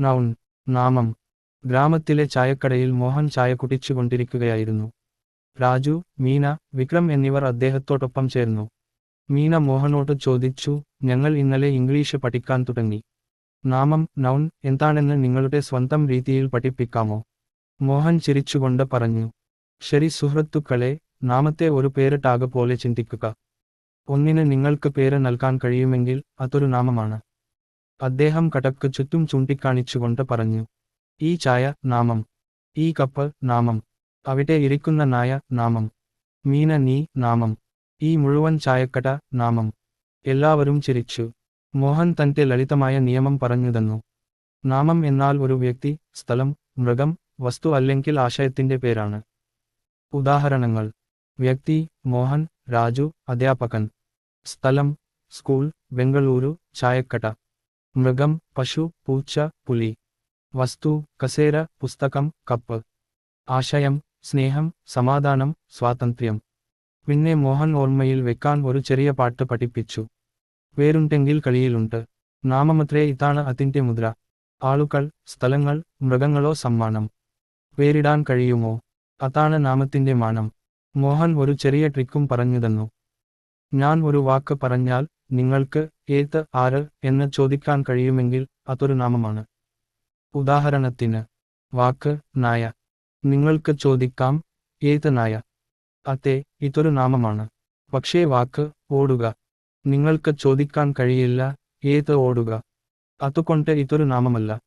Noun നാമം. ഗ്രാമത്തിലെ ചായക്കടയിൽ മോഹൻ ചായ കുടിച്ചുകൊണ്ടിരിക്കുകയായിരുന്നു. രാജു മീന വിക്രം എന്നിവർ അദ്ദേഹത്തോടൊപ്പം ചേർന്നു. മീന മോഹനോട് ചോദിച്ചു ഞങ്ങൾ ഇന്നലെ ഇംഗ്ലീഷ് പഠിക്കാൻ തുടങ്ങി. നാമം നൗൺ എന്താണെന്ന് നിങ്ങളുടെ സ്വന്തം രീതിയിൽ പഠിപ്പിക്കാമോ? മോഹൻ ചിരിച്ചുകൊണ്ട് പറഞ്ഞു ശരി സുഹൃത്തുക്കളെ നാമത്തെ ഒരു പേരിട്ടാകെ പോലെ ചിന്തിക്കുക. ഒന്നിന് നിങ്ങൾക്ക് പേര് നൽകാൻ കഴിയുമെങ്കിൽ അതൊരു നാമമാണ്. അദ്ദേഹം കടക്ക് ചുറ്റും ചൂണ്ടിക്കാണിച്ചുകൊണ്ട് പറഞ്ഞു ഈ ചായ നാമം ഈ കപ്പ് നാമം അവിടെ ഇരിക്കുന്ന നായ നാമം മീന നീ നാമം ഈ മുഴുവൻ ചായക്കട നാമം. എല്ലാവരും ചിരിച്ചു. മോഹൻ തന്റെ ലളിതമായ നിയമം പറഞ്ഞു തന്നു. നാമം എന്നാൽ ഒരു വ്യക്തി സ്ഥലം മൃഗം വസ്തു അല്ലെങ്കിൽ ആശയത്തിന്റെ പേരാണ്. ഉദാഹരണങ്ങൾ വ്യക്തി മോഹൻ രാജു അധ്യാപകൻ സ്ഥലം സ്കൂൾ ബംഗളൂരു ചായക്കട. മൃഗം പശു പൂച്ച പുലി. വസ്തു കസേര പുസ്തകം കപ്പ്. ആശയം സ്നേഹം സമാധാനം സ്വാതന്ത്ര്യം. പിന്നെ മോഹൻ ഓർമ്മയിൽ വെക്കാൻ ഒരു ചെറിയ പാട്ട് പഠിപ്പിച്ചു. വേരുണ്ടെങ്കിൽ കളിയിലുണ്ട്. നാമമത്രേ ഇതാണ് അതിന്റെ മുദ്ര. ആളുകൾ സ്ഥലങ്ങൾ മൃഗങ്ങളോ സമ്മാനം. വേരിടാൻ കഴിയുമോ? അതാണ് നാമത്തിന്റെ മാനം. മോഹൻ ഒരു ചെറിയ ട്രിക്കും പറഞ്ഞു തന്നു. ഞാൻ ഒരു വാക്ക് പറഞ്ഞാൽ നിങ്ങൾക്ക് ഏത് ആര് എന്ന് ചോദിക്കാൻ കഴിയുമെങ്കിൽ അതൊരു നാമമാണ്. ഉദാഹരണത്തിന് വാക്ക് നായ. നിങ്ങൾക്ക് ചോദിക്കാം ഏത് നായ? അതെ ഇതൊരു നാമമാണ്. പക്ഷേ വാക്ക് ഓടുക. നിങ്ങൾക്ക് ചോദിക്കാൻ കഴിയില്ല ഏത് ഓടുക? അതുകൊണ്ട് ഇതൊരു നാമമല്ല.